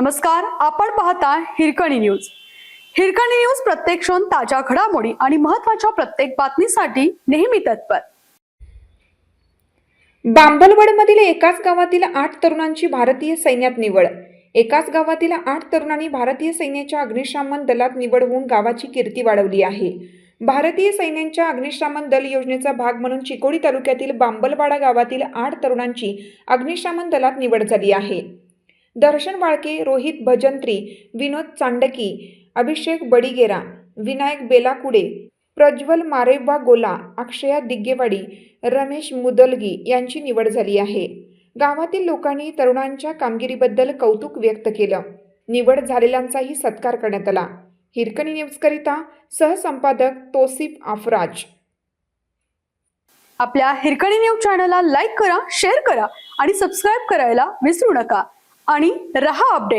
नमस्कार आपण पाहता हिरकणी न्यूज. हिरकणी न्यूज प्रत्येक क्षण ताज्या घडामोडी आणि महत्त्वाच्या प्रत्येक बातमीसाठी नेहमी तत्पर. बांबलवडमधील एकाच गावातील आठ तरुणांची भारतीय सैन्यात निवड. एकाच गावातील आठ तरुणांनी भारतीय सैन्याच्या अग्निशामन दलात निवड होऊन गावाची कीर्ती वाढवली आहे. भारतीय सैन्यांच्या अग्निशमन दल योजनेचा भाग म्हणून चिकोडी तालुक्यातील बांबलवाडा गावातील आठ तरुणांची अग्निशामन दलात निवड झाली आहे. दर्शन वाळके रोहित भजंत्री विनोद चांडकी अभिषेक बडिगेरा विनायक बेलाकुडे प्रज्वल मारेबा गोला अक्षया दिग्गेवाडी रमेश मुदलगी यांची निवड झाली आहे. गावातील लोकांनी तरुणांच्या कामगिरीबद्दल कौतुक व्यक्त केलं. निवड झालेल्यांचाही सत्कार करण्यात आला. हिरकणी न्यूजकरिता सहसंपादक तोसिफ आफराज आपल्या हिरकणी न्यूज चॅनलला लाईक करा शेअर करा आणि सबस्क्राईब करायला विसरू नका. आणि रहा अपडेट.